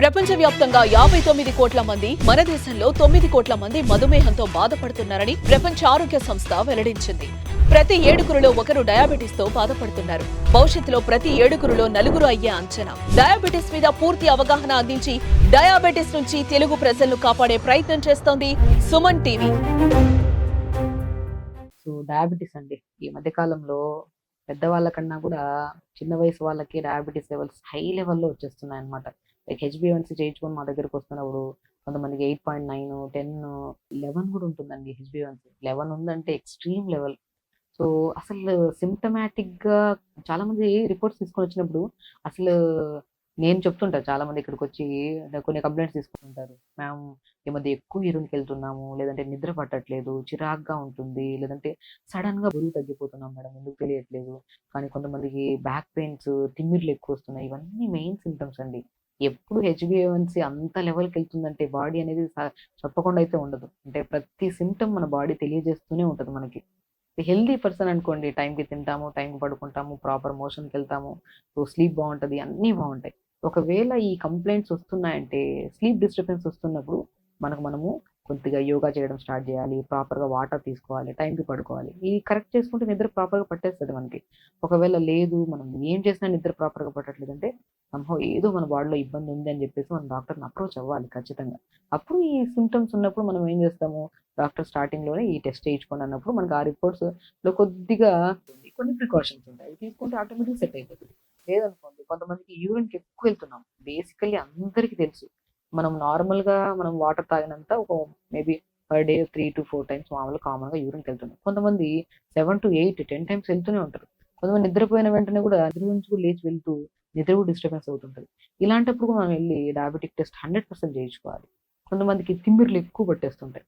ప్రపంచవ్యాప్తంగా యాభై తొమ్మిది కోట్ల మంది మన దేశంలో తొమ్మిది కోట్ల మంది మధుమేహంతో బాధపడుతున్నారని ప్రపంచ ఆరోగ్య సంస్థ వెల్లడించింది. ప్రతి ఏడుగురులో ఒకరు డయాబెటీస్తో బాధపడుతున్నారు. భవిష్యత్తులో ప్రతి ఏడుగురులో నలుగురు అయ్యే అంచనా. డయాబెటీస్ మీద పూర్తి అవగాహన అందించి డయాబెటీస్ నుంచి తెలుగు ప్రజలను కాపాడే ప్రయత్నం చేస్తోంది సుమన్ టీవీ. సో డయాబెటీస్ అండి. ఈ మధ్య కాలంలో పెద్దవాళ్ళ కన్నా కూడా చిన్న వయసు వాళ్ళకి డయాబెటీస్ లెవెల్స్ హై లెవెల్లో వచ్చేస్తున్నాయి అనమాట లైక్ హెచ్బిఎన్సీ చేయించుకొని మా దగ్గరకు వస్తున్నప్పుడు కొంతమందికి eight point nine ten eleven కూడా ఉంటుందండి హెచ్బిఎన్సీ లెవెన్ ఉందంటే ఎక్స్ట్రీమ్ లెవెల్ సో అసలు సిమ్టమాటిక్గా గా చాలా మంది రిపోర్ట్స్ తీసుకొని వచ్చినప్పుడు అసలు నేను చెప్తుంటా చాలా మంది ఇక్కడికి వచ్చి కొన్ని కంప్లైంట్స్ తీసుకుంటుంటారు. మ్యామ్ ఈ మధ్య ఎక్కువ యూరిన్కి వెళ్తున్నాము లేదంటే నిద్ర పట్టట్లేదు చిరాగ్గా ఉంటుంది లేదంటే సడన్గా బరువు తగ్గిపోతున్నాం మేడం ఎందుకు తెలియట్లేదు? కానీ కొంతమందికి బ్యాక్ పెయిన్స్ తిమ్మిర్లు ఎక్కువ వస్తున్నాయి. ఇవన్నీ మెయిన్ సిమ్టమ్స్ అండి. ఎప్పుడు హెచ్బిఎన్సీ అంత లెవెల్కి వెళ్తుందంటే బాడీ అనేది చెప్పకుండా అయితే ఉండదు. అంటే ప్రతి సిమ్టమ్ మన బాడీ తెలియజేస్తూనే ఉంటుంది మనకి. హెల్దీ పర్సన్ అనుకోండి టైంకి తింటాము టైంకి పడుకుంటాము ప్రాపర్ మోషన్కి వెళ్తాము సో స్లీప్ బాగుంటుంది అన్నీ బాగుంటాయి. ఒకవేళ ఈ కంప్లైంట్స్ వస్తున్నాయంటే స్లీప్ డిస్టర్బెన్స్ వస్తున్నప్పుడు మనకు మనము కొద్దిగా యోగా చేయడం స్టార్ట్ చేయాలి ప్రాపర్గా వాటర్ తీసుకోవాలి టైంకి పడుకోవాలి. ఈ కరెక్ట్ చేసుకుంటే నిద్ర ప్రాపర్గా పట్టేస్తుంది మనకి. ఒకవేళ లేదు మనం ఏం చేసినా నిద్ర ప్రాపర్గా పట్టట్లేదు అంటే సంహో ఏదో మన బాడీలో ఇబ్బంది ఉంది అని చెప్పేసి మనం డాక్టర్ని అప్రోచ్ అవ్వాలి ఖచ్చితంగా. అప్పుడు ఈ సిమ్టమ్స్ ఉన్నప్పుడు మనం ఏం చేస్తాము? డాక్టర్ స్టార్టింగ్లోనే ఈ టెస్ట్ చేయించుకోండి అన్నప్పుడు మనకి ఆ రిపోర్ట్స్లో కొద్దిగా కొన్ని ప్రికాషన్స్ ఉంటాయి. తీసుకుంటే ఆటోమేటిక్ సెట్ అయిపోతుంది. లేదనుకోండి కొంతమందికి యూరిన్కి ఎక్కువ వెళ్తున్నాం. బేసికల్లీ అందరికీ తెలుసు. మనం నార్మల్గా మనం వాటర్ తాగినంత ఒక maybe per day three to four times మామూలుగా కామన్గా యూరిన్కి వెళ్తున్నాం కొంతమంది seven to eight ten times వెళ్తూనే ఉంటారు. కొంతమంది నిద్రపోయిన వెంటనే కూడా నిద్ర నుంచి కూడా లేచి వెళ్తూ నిద్ర కూడా డిస్టర్బెన్స్ అవుతుంటుంది. ఇలాంటప్పుడు మనం వెళ్ళి డయాబెటిక్ టెస్ట్ హండ్రెడ్ పర్సెంట్ చేయించుకోవాలి. కొంతమందికి తిమ్మిర్లు ఎక్కువ పట్టేస్తుంటాయి.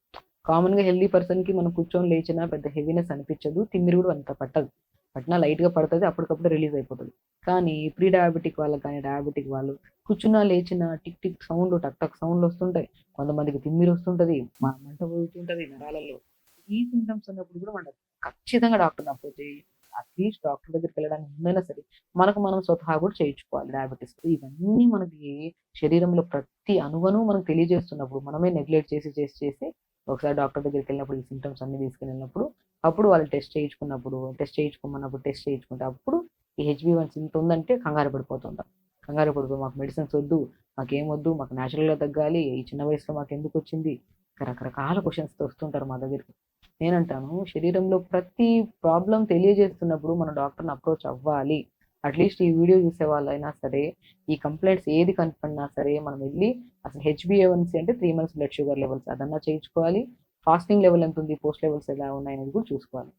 కామన్గా హెల్దీ పర్సన్కి మనం కూర్చొని లేచినా పెద్ద హెవీనెస్ అనిపించదు తిమ్మిరి కూడా అంత పట్టదు. పట్టినా లైట్గా పడుతుంది అప్పటికప్పుడు రిలీజ్ అయిపోతుంది. కానీ ప్రీ డయాబెటిక్ వాళ్ళకి కానీ డయాబెటిక్ వాళ్ళు కూర్చున్నా లేచిన టిక్ టిక్ సౌండ్ టక్ టక్ సౌండ్లు వస్తుంటాయి. కొంతమందికి తిమ్మిరి వస్తుంటుంది మా మంట పోతుంటది నరాలలో. ఈ సిమ్టమ్స్ ఉన్నప్పుడు కూడా మనం ఖచ్చితంగా డాక్టర్ అప్రోచ్ అట్లీస్ట్ డాక్టర్ దగ్గరికి వెళ్ళడానికి ముందైనా సరే మనకు మనం స్వతహా కూడా చేయించుకోవాలి డయాబెటీస్. ఇవన్నీ మనకి శరీరంలో ప్రతి అణువను మనకు తెలియజేస్తున్నప్పుడు మనమే నెగ్లెక్ట్ చేసి చేసి చేసి ఒకసారి డాక్టర్ దగ్గరికి వెళ్ళినప్పుడు ఈ సిమ్టమ్స్ అన్ని తీసుకుని వెళ్ళినప్పుడు అప్పుడు వాళ్ళు టెస్ట్ చేయించుకున్నప్పుడు టెస్ట్ చేయించుకోమన్నప్పుడు టెస్ట్ చేయించుకుంటే అప్పుడు ఈ హెచ్బీ వన్స్ ఇంత ఉందంటే కంగారు పడిపోతుంటాం. కంగారు పడిపోయి మాకు మెడిసిన్స్ వద్దు మాకేం వద్దు మాకు న్యాచురల్గా తగ్గాలి ఈ చిన్న వయసులో మాకు ఎందుకు వచ్చింది? రకరకాల క్వశ్చన్స్తో వస్తుంటారు మా దగ్గరికి. నేనంటాను శరీరంలో ప్రతి ప్రాబ్లం తెలియజేస్తున్నప్పుడు మన డాక్టర్ని అప్రోచ్ అవ్వాలి. అట్లీస్ట్ ఈ వీడియో చూసే వాళ్ళైనా సరే ఈ కంప్లైంట్స్ ఏది కనపడినా సరే మనం వెళ్ళి అసలు హెచ్బిఏవన్సీ అంటే three months blood sugar levels అదన్నా చేయించుకోవాలి. ఫాస్టింగ్ లెవెల్ ఎంత ఉంది? పోస్ట్ లెవెల్స్ ఎలా ఉన్నాయి అనేది కూడా చూసుకోవాలి.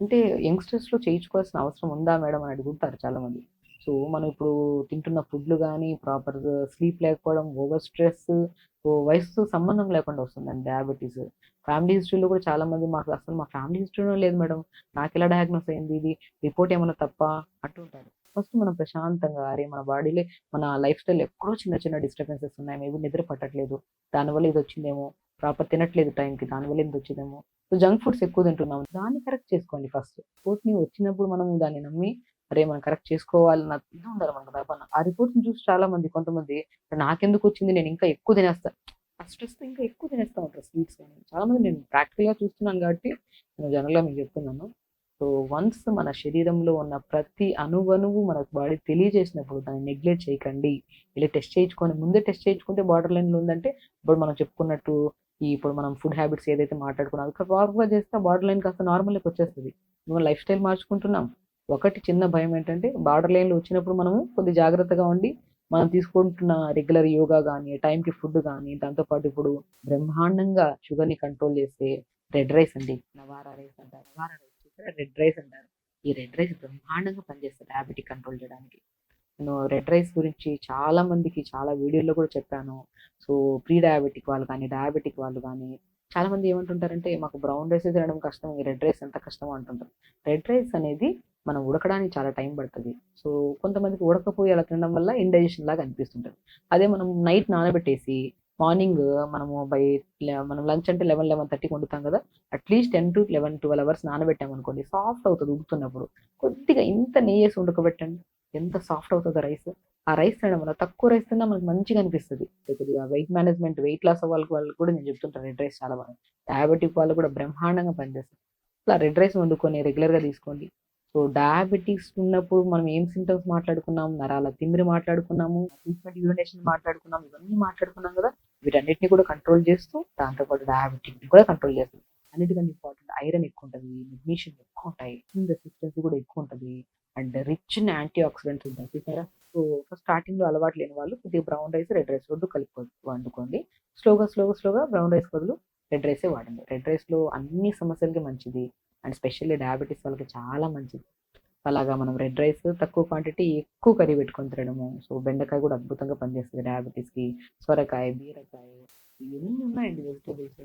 అంటే యంగ్స్టర్స్లో చేయించుకోవాల్సిన అవసరం ఉందా మేడం అని అడుగుతారు చాలా మంది సో మనం ఇప్పుడు తింటున్న ఫుడ్లు కానీ ప్రాపర్ స్లీప్ లేకపోవడం ఓవర్ స్ట్రెస్ వయసుతో సంబంధం లేకుండా వస్తుందండి డయాబెటీస్ ఫ్యామిలీ హిస్టరీలో కూడా చాలా మంది మాకు అసలు మా ఫ్యామిలీ హిస్టరీలో లేదు మేడం. నాకు ఎలా డయాగ్నోస్ అయింది ఇది? రిపోర్ట్ ఏమైనా తప్ప? అంటుంటారు ఫస్ట్ మనం ప్రశాంతంగా అరే మన బాడీలో మన లైఫ్ స్టైల్ ఎక్కడో చిన్న చిన్న డిస్టర్బెన్సెస్ ఉన్నాయి. మేబీ నిద్ర పట్టట్లేదు. దానివల్ల ఇది వచ్చిందేమో? ప్రాపర్ తినట్లేదు టైంకి దానివల్ల ఎందుకు వచ్చేదేమో. సో జంక్ ఫుడ్స్ ఎక్కువ తింటున్నాం దాన్ని కరెక్ట్ చేసుకోండి ఫస్ట్ రిపోర్ట్ని వచ్చినప్పుడు మనం దాన్ని నమ్మి అరే మనం కరెక్ట్ చేసుకోవాలి ఇది ఉండాలి మనకు తప్పన ఆ రిపోర్ట్ని చూసి చాలా మంది కొంతమంది నాకెందుకు వచ్చింది? నేను ఇంకా ఎక్కువ తినేస్తా. ఆ స్ట్రెస్ ఇంకా ఎక్కువ తినేస్తా ఉంటారు స్వీట్స్ కానీ. చాలా మంది నేను ప్రాక్టికల్గా చూస్తున్నాను కాబట్టి నేను జనరల్గా మీకు చెప్తున్నాను. సో వన్స్ మన శరీరంలో ఉన్న ప్రతి అణువణువు మన బాడీ తెలియజేసినప్పుడు దాన్ని నెగ్లెక్ట్ చేయకండి. ఇలా టెస్ట్ చేయించుకొని ముందే టెస్ట్ చేయించుకుంటే బార్డర్ లైన్లో ఉందంటే ఇప్పుడు మనం చెప్పుకున్నట్టు ఈ ఇప్పుడు మనం ఫుడ్ హ్యాబిట్స్ ఏదైతే మాట్లాడుకున్నాం అది ప్రాపర్గా చేస్తే బార్డర్ లైన్ కాస్త నార్మల్కి వచ్చేస్తుంది. మనం లైఫ్ స్టైల్ మార్చుకుంటున్నాం. ఒకటి చిన్న భయం ఏంటంటే బార్డర్ లైన్లో వచ్చినప్పుడు మనము కొద్ది జాగ్రత్తగా ఉండి మనం తీసుకుంటున్న రెగ్యులర్ యోగా కానీ టైంకి ఫుడ్ కానీ దాంతోపాటు ఇప్పుడు బ్రహ్మాండంగా షుగర్ని కంట్రోల్ చేస్తే రెడ్ రైస్ అండి. నవారా రైస్ అంటారు. నవారా రైస్ రెడ్ రైస్ అంటారు. ఈ రెడ్ రైస్ బ్రహ్మాండంగా పనిచేస్తుంది డయాబెటిక్ కంట్రోల్ చేయడానికి. నేను రెడ్ రైస్ గురించి చాలా మందికి చాలా వీడియోలో కూడా చెప్పాను. సో ప్రీ డయాబెటిక్ వాళ్ళు కానీ డయాబెటిక్ వాళ్ళు కానీ చాలా మంది ఏమంటుంటారంటే మాకు బ్రౌన్ రైస్ తినడం కష్టం రెడ్ రైస్ ఎంత కష్టం అంటుంటారు. రెడ్ రైస్ అనేది మనం ఉడకడానికి చాలా టైం పడుతుంది. సో కొంతమందికి ఉడకపోయి అలా తినడం వల్ల ఇండైజెషన్ లాగా అనిపిస్తుంటుంది. అదే మనం నైట్ నానబెట్టేసి మార్నింగ్ మనము బై మనం లంచ్ అంటే లెవెన్ లెవెన్ థర్టీకి వండుతాం కదా. At least ten to eleven twelve hours నానబెట్టాం అనుకోండి. సాఫ్ట్ అవుతుంది ఉడుకుతున్నప్పుడు. కొద్దిగా ఇంత నెయ్యి వేసి ఉడకబెట్టండి. ఎంత సాఫ్ట్ అవుతుందో రైస్ ఆ రైస్ తినడం వల్ల తక్కువ రైస్ తిన్నా మనకు మంచిగా అనిపిస్తుంది. కొద్దిగా వెయిట్ మేనేజ్మెంట్ వెయిట్ లాస్ వాళ్ళకి వాళ్ళకి కూడా నేను చెప్తుంటాను రెడ్ రైస్ చాలా బాగా. డయాబెటిక్ వాళ్ళు కూడా బ్రహ్మాండంగా పనిచేస్తుంది అలా రెడ్ రైస్ వండుకొని రెగ్యులర్గా తీసుకోండి. సో డయాబెటీస్ ఉన్నప్పుడు మనం ఏం సింటమ్స్ మాట్లాడుకున్నాం? నరాల తిమ్మిరి మాట్లాడుకున్నాము ట్రీట్మెంట్ యూరినేషన్ మాట్లాడుకున్నాం ఇవన్నీ మాట్లాడుకున్నాం కదా. వీటన్నిటిని కూడా కంట్రోల్ చేస్తూ దాంతోపాటు డయాబెటిక్ కూడా కంట్రోల్ చేస్తుంది అన్నిటికన్నా ఇంపార్టెంట్ ఐరన్ ఎక్కువ ఉంటుంది మెగ్నీషియం ఎక్కువ ఉంటాయి రెసిస్టెన్స్ కూడా ఎక్కువ ఉంటుంది and rich in antioxidants ఉంటాయి చూసారా? సో స్టార్టింగ్లో అలవాటు లేని వాళ్ళు కొద్దిగా బ్రౌన్ రైస్ రెడ్ రైస్ రెండు కలిపి వండుకోండి. స్లోగా స్లోగా స్లోగా బ్రౌన్ రైస్ బదులు రెడ్ రైసే వాడండి. రెడ్ రైస్లో అన్ని సమస్యలకి మంచిది అండ్ స్పెషల్లీ డయాబెటీస్ వాళ్ళకి చాలా మంచిది. అలాగా మనం రెడ్ రైస్ తక్కువ క్వాంటిటీ ఎక్కువ కర్రీ పెట్టుకొని తినడము. సో బెండకాయ కూడా అద్భుతంగా పనిచేస్తుంది. డయాబెటీస్కి సొరకాయ బీరకాయ ఇవన్నీ ఉన్నాయండి వెజిటేబుల్స్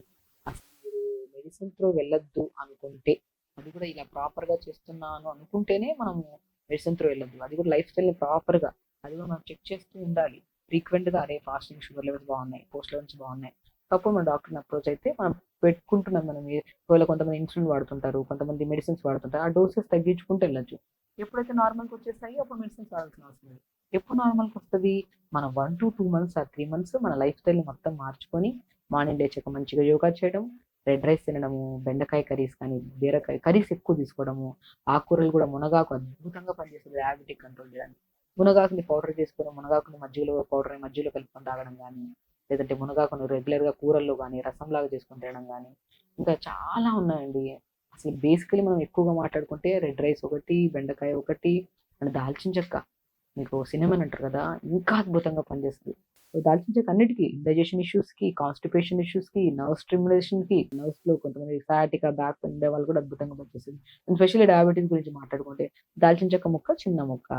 అసలు మీరు మెడిసిన్ త్రో వెళ్ళొద్దు అనుకుంటే అది కూడా ఇలా ప్రాపర్గా చేస్తున్నాను అనుకుంటేనే మనము మెడిసిన్ త్రో వెళ్ళొద్దు. అది కూడా లైఫ్ స్టైల్ ప్రాపర్గా అది కూడా మనం చెక్ చేస్తూ ఉండాలి. ఫ్రీక్వెంట్గా అరే ఫాస్టింగ్ షుగర్ లెవెల్స్ బాగున్నాయి పోస్ట్ లెవెల్స్ బాగున్నాయి. తప్పుడు మన డాక్టర్ని అప్రోచ్ అయితే మనం పెట్టుకుంటున్నాం మనం. ఒకవేళ కొంతమంది ఇన్సులిన్ వాడుతుంటారు కొంతమంది మెడిసిన్స్ వాడుతుంటారు ఆ డోసెస్ తగ్గించుకుంటూ వెళ్ళొచ్చు ఎప్పుడైతే నార్మల్కి వచ్చేస్తాయి అప్పుడు మెడిసిన్స్ వాడాల్సిన అవసరం లేదు. ఎప్పుడు నార్మల్కి వస్తుంది? మనం వన్ టు టూ మంత్స్ ఆ త్రీ మంత్స్ మన లైఫ్ స్టైల్ని మొత్తం మార్చుకొని మార్నింగ్ లేచాక మంచిగా యోగా చేయడం రెడ్ రైస్ తినడము బెండకాయ కర్రీస్ కానీ బీరకాయ కర్రీస్ ఎక్కువ తీసుకోవడము ఆకుకూరలు కూడా మునగాకు అద్భుతంగా పనిచేస్తుంది డయాబెటిక్ కంట్రోల్ చేయడానికి. మునగాకుని పౌడర్ చేసుకుని మునగాకుని మధ్యలో పౌడర్ మధ్యలో కలుపుకొని తాగడం కానీ లేదంటే మునగాకును రెగ్యులర్గా కూరల్లో కానీ రసంలాగా చేసుకొని తినడం కానీ ఇంకా చాలా ఉన్నాయండి. అసలు బేసికలీ మనం ఎక్కువగా మాట్లాడుకుంటే రెడ్ రైస్ ఒకటి బెండకాయ ఒకటి అండ్ దాల్చిన చెక్క. మీకు సినిమన్ అంటారు కదా ఇంకా అద్భుతంగా పనిచేస్తుంది. దాల్చిన చెక్క అన్నిటికీ డైజెషన్ ఇష్యూస్కి కాన్స్టిపేషన్ ఇష్యూస్కి నర్వ్ స్టిమ్యులేషన్కి లో కొంతమంది సయాటికా బ్యాక్ పెయిన్ ఉండే వాళ్ళు కూడా అద్భుతంగా పనిచేస్తుంది. స్పెషల్లీ డయాబెటీస్ గురించి మాట్లాడుకుంటే దాల్చిన చెక్క ముక్క చిన్న ముక్క.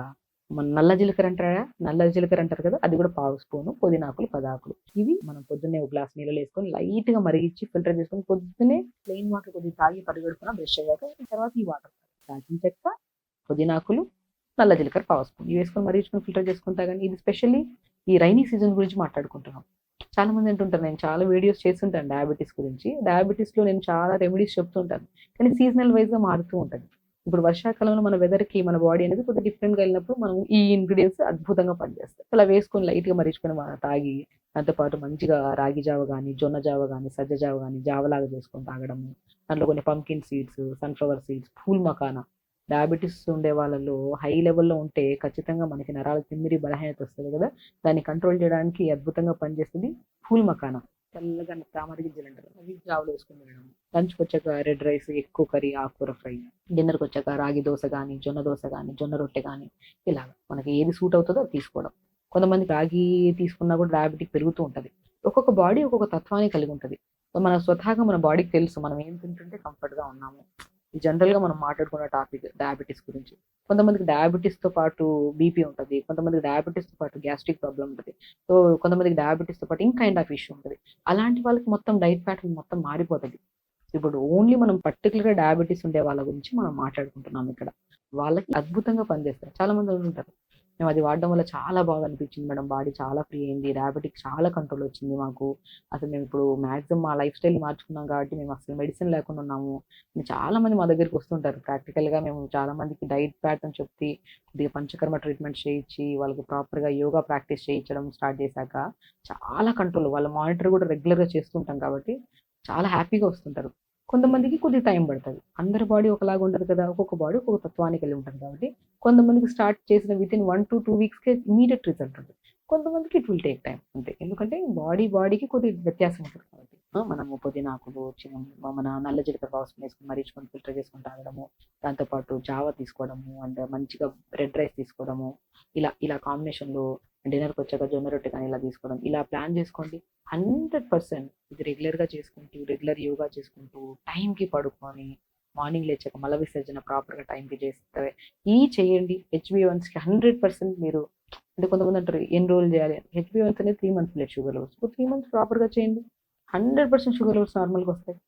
మన నల్ల జీలకర్ర అంటారా నల్ల జీలకర్ర అంటారు కదా అది కూడా పావు స్పూను పుదీనాకులు పదాకులు. ఇవి మనం పొద్దున్నే ఒక గ్లాస్ నీళ్ళు వేసుకొని లైట్గా మరిగించి ఫిల్టర్ చేసుకొని పొద్దున్నే ప్లెయిన్ వాటర్ కొద్దిగా తాగి పరిగెడుకున్న బ్రష్ అయ్యాక తర్వాత ఈ వాటర్ దాల్చిన చెక్క పుదీనాకులు నల్ల జీలకర్ర పావు స్పూన్. ఇవి వేసుకొని మరిగించుకొని ఫిల్టర్ చేసుకుని తాగండి. ఇది స్పెషల్లీ ఈ రైనీ సీజన్ గురించి మాట్లాడుకుంటున్నాం. చాలా మంది అంటుంటారు నేను చాలా వీడియోస్ చేస్తుంటాను డయాబెటీస్ గురించి. డయాబెటీస్లో నేను చాలా రెమెడీస్ చెప్తుంటాను కానీ సీజనల్ వైజ్గా మారుతూ ఉంటుంది. ఇప్పుడు వర్షాకాలంలో మన వెదర్కి మన బాడీ అనేది కొద్దిగా డిఫరెంట్గా వెళ్ళినప్పుడు మనం ఈ ఇంగ్రీడియంట్స్ అద్భుతంగా పనిచేస్తాయి. అలా వేసుకొని లైట్గా మరిచుకొని తాగి దాంతోపాటు మంచిగా రాగి జావ కానీ జొన్న జావ కానీ సజ్జ జావ కానీ జావలాగా చేసుకొని తాగడము. దాంట్లో కొన్ని pumpkin seeds sunflower seeds pool makhana. Diabetes ఉండే వాళ్ళలో హై లెవెల్లో ఉంటే ఖచ్చితంగా మనకి నరాల తిమ్మిరి బలహీనత వస్తుంది కదా. దాన్ని కంట్రోల్ చేయడానికి అద్భుతంగా పనిచేస్తుంది పూల్ మకానా. చల్లగా తామర గింజలు అంటారు అవి జావులు వేసుకుని తినడం. లంచ్కి వచ్చాక రెడ్ రైస్ ఎక్కువ కర్రీ ఆకుకూర ఫ్రై. డిన్నర్కి వచ్చాక రాగి దోశ కానీ జొన్న దోశ కానీ జొన్న రొట్టె కానీ ఇలాగ. మనకి ఏది సూట్ అవుతుందో అది తీసుకోవడం. కొంతమంది రాగి తీసుకున్నా కూడా డయాబెటిక్ పెరుగుతూ ఉంటుంది. ఒక్కొక్క బాడీ ఒక్కొక్క తత్వాన్ని కలిగి ఉంటుంది. సో మన స్వతహాగా మన బాడీకి తెలుసు మనం ఏం తింటుంటే కంఫర్ట్గా గా ఉన్నాము. ఈ జనరల్గా మనం మాట్లాడుకున్న టాపిక్ డయాబెటీస్ గురించి. కొంతమందికి డయాబెటీస్తో పాటు బీపీ ఉంటుంది కొంతమందికి డయాబెటీస్తో పాటు గ్యాస్ట్రిక్ ప్రాబ్లం ఉంటుంది. సో కొంతమందికి డయాబెటీస్తో పాటు ఇంకా కైండ్ ఆఫ్ ఇష్యూ ఉంటుంది. అలాంటి వాళ్ళకి మొత్తం డైట్ ప్యాటర్న్ మొత్తం మారిపోతుంది. ఇప్పుడు ఓన్లీ మనం పర్టికులర్గా డయాబెటీస్ ఉండే వాళ్ళ గురించి మనం మాట్లాడుకుంటున్నాం ఇక్కడ. వాళ్ళకి అద్భుతంగా పనిచేస్తారు చాలా మంది ఉంటారు. మేము అది వాడడం వల్ల చాలా బాగా అనిపించింది మేడం. బాడీ చాలా ఫ్రీ అయింది. డయాబెటిక్ చాలా కంట్రోల్ వచ్చింది మాకు. అసలు మేము ఇప్పుడు మాక్సిమం మా లైఫ్ స్టైల్ మార్చుకున్నాం కాబట్టి మేము అసలు మెడిసిన్ లేకుండా ఉన్నాము. చాలా మంది మా దగ్గరికి వస్తుంటారు. ప్రాక్టికల్గా మేము చాలా మందికి డైట్ ప్యాటర్న్ చెప్తే కొద్దిగా పంచకర్మ ట్రీట్మెంట్ చేయించి వాళ్ళకి ప్రాపర్గా యోగా ప్రాక్టీస్ చేయించడం స్టార్ట్ చేశాక చాలా కంట్రోల్ వాళ్ళ మానిటర్ కూడా రెగ్యులర్గా చేస్తుంటాం కాబట్టి చాలా హ్యాపీగా వస్తుంటారు. కొంతమందికి కొద్దిగా టైం పడుతుంది. అందరి బాడీ ఒకలాగా ఉంటుంది కదా ఒక్కొక్క బాడీ ఒక్కొక్క తత్వానికి వెళ్ళి ఉంటుంది కాబట్టి కొంతమందికి స్టార్ట్ చేసిన within one to two వీక్స్కే ఇమీడియట్ రిజల్ట్ ఉంటుంది. కొంతమందికి ఇట్ విల్ టేక్ టైం అంతే. ఎందుకంటే బాడీ బాడీకి కొద్దిగా వ్యత్యాసం ఉంటుంది కాబట్టి. మనము మనము పుదీనాకులు చిన్న మన నల్ల జీలకర్ర అవసరం వేసుకుని మరీచుకొని ఫిల్టర్ చేసుకొని తాగడము దాంతోపాటు జావా తీసుకోవడము అండ్ మంచిగా రెడ్ రైస్ తీసుకోవడము ఇలా ఇలా కాంబినేషన్లో డిన్నర్కి వచ్చాక జొన్న రొట్టె కానీ ఇలా తీసుకోవడం. ఇలా ప్లాన్ చేసుకోండి. హండ్రెడ్ పర్సెంట్ ఇది రెగ్యులర్గా చేసుకుంటూ రెగ్యులర్ యోగా చేసుకుంటూ టైంకి పడుకొని మార్నింగ్ లేచాక మల విసర్జన ప్రాపర్గా టైంకి చేస్తే ఈ చేయండి. హెచ్బివన్స్కి హండ్రెడ్ పర్సెంట్ మీరు అంటే కొంతమంది అంటారు ఎన్రోల్ చేయాలి. హెచ్బి వన్స్ అనేది త్రీ మంత్స్ లేదు షుగర్ లెవెల్స్ త్రీ మంత్స్ ప్రాపర్గా చేయండి. హండ్రెడ్ పర్సెంట్ షుగర్ లెవెల్స్ నార్మల్గా వస్తాయి.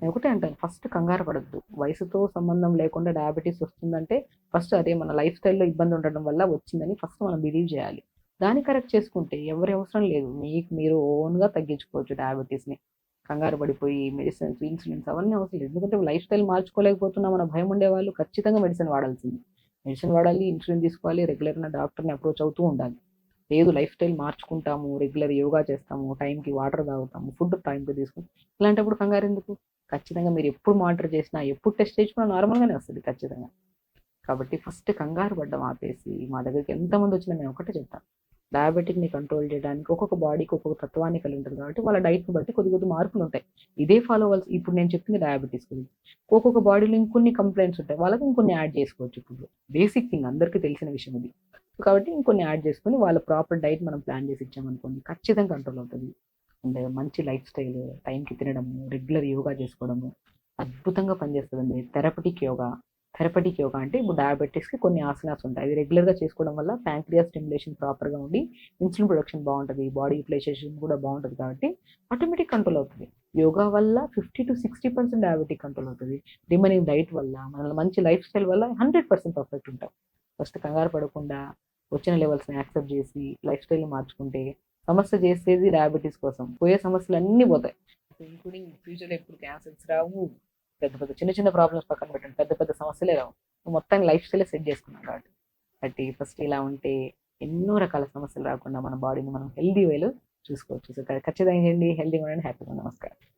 నేను ఒకటే అంటాను ఫస్ట్ కంగారు పడద్దు. వయసుతో సంబంధం లేకుండా డయాబెటీస్ వస్తుందంటే ఫస్ట్ అదే మన లైఫ్ స్టైల్లో ఇబ్బంది ఉండడం వల్ల వచ్చిందని ఫస్ట్ మనం బిలీవ్ చేయాలి. దాన్ని కరెక్ట్ చేసుకుంటే ఎవరి అవసరం లేదు. మీకు మీరు ఓన్గా తగ్గించుకోవచ్చు డయాబెటీస్ని. కంగారు పడిపోయి మెడిసిన్స్ ఇన్సులిన్స్ అవన్నీ అవసరం లేదు. ఎందుకంటే లైఫ్ స్టైల్ మార్చుకోలేకపోతున్నా మన భయం ఉండేవాళ్ళు ఖచ్చితంగా మెడిసిన్ వాడాల్సింది. మెడిసిన్ వాడాలి ఇన్సులిన్ తీసుకోవాలి రెగ్యులర్గా డాక్టర్ని అప్రోచ్ అవుతూ ఉండాలి. లేదు లైఫ్ స్టైల్ మార్చుకుంటాము రెగ్యులర్ యోగా చేస్తాము టైంకి వాటర్ తాగుతాము ఫుడ్ టైంకి తీసుకుంటాం ఇలాంటప్పుడు కంగారు ఎందుకు? ఖచ్చితంగా మీరు ఎప్పుడు మానిటర్ చేసినా ఎప్పుడు టెస్ట్ చేసినా నార్మల్గానే వస్తుంది ఖచ్చితంగా. కాబట్టి ఫస్ట్ కంగారు పడ్డం ఆపేసి మా దగ్గరికి ఎంతమంది వచ్చినా మేము ఒకటే చెప్తాం. డయాబెటిక్ని కంట్రోల్ చేయడానికి ఒక్కొక్క బాడీకి ఒక్కొక్క తత్వాన్ని కలిగి ఉంటుంది కాబట్టి వాళ్ళ డైట్ని బట్టి కొద్ది కొద్ది మార్పులు ఉంటాయి. ఇదే ఫాలో అవ్వాల్సి ఇప్పుడు నేను చెప్పింది డయాబెటీస్ గురించి. ఒక్కొక్క బాడీలో ఇంకొన్ని కంప్లైంట్స్ ఉంటాయి. వాళ్ళకి ఇంకొన్ని యాడ్ చేసుకోవచ్చు ఇప్పుడు. బేసిక్ థింగ్ అందరికీ తెలిసిన విషయం ఇది. కాబట్టి ఇంకొన్ని యాడ్ చేసుకొని వాళ్ళ ప్రాపర్ డైట్ మనం ప్లాన్ చేసి ఇచ్చామనుకోండి ఖచ్చితంగా కంట్రోల్ అవుతుంది. అండ్ మంచి లైఫ్ స్టైల్ టైంకి తినడము రెగ్యులర్ యోగా చేసుకోవడము అద్భుతంగా పనిచేస్తుందండి. థెరపటిక్ యోగా థెరపటిక్ యోగా అంటే ఇప్పుడు డయాబెటిక్స్కి కొన్ని ఆసనాస్ ఉంటాయి. అవి రెగ్యులర్గా చేసుకోవడం వల్ల ప్యాంక్రియా స్టిమ్యులేషన్ ప్రాపర్గా ఉండి ఇన్సులిన్ ప్రొడక్షన్ బాగుంటుంది బాడీ యూటిలైజేషన్ కూడా బాగుంటుంది కాబట్టి ఆటోమేటిక్ కంట్రోల్ అవుతుంది. యోగా వల్ల fifty to sixty percent diabetic control అవుతుంది. రిమైనింగ్ డైట్ వల్ల మన మంచి లైఫ్ స్టైల్ వల్ల హండ్రెడ్ పర్సెంట్ పర్ఫెక్ట్ ఉంటాం. ఫస్ట్ కంగారు పడకుండా వచ్చిన లెవెల్స్ని యాక్సెప్ట్ చేసి లైఫ్ స్టైల్ని మార్చుకుంటే సమస్య చేసేది డయాబెటీస్ కోసం. పోయే సమస్యలు అన్నీ పోతాయి ఇంక్లూడింగ్ ఫ్యూచర్లో ఎప్పుడు క్యాన్సర్స్ రావు. పెద్ద పెద్ద చిన్న చిన్న ప్రాబ్లమ్స్ పక్కన పెట్టండి. పెద్ద పెద్ద సమస్యలే రావు. మొత్తాన్ని లైఫ్ స్టైలే సెట్ చేసుకున్నాం కాబట్టి. బట్టి ఫస్ట్ ఇలా ఉంటే ఎన్నో రకాల సమస్యలు రాకుండా మన బాడీని మనం హెల్దీ వేలో చూసుకోవచ్చు. సో ఖచ్చితంగా హెల్దీ హెల్దీ ఉండండి హ్యాపీగా నమస్కారం.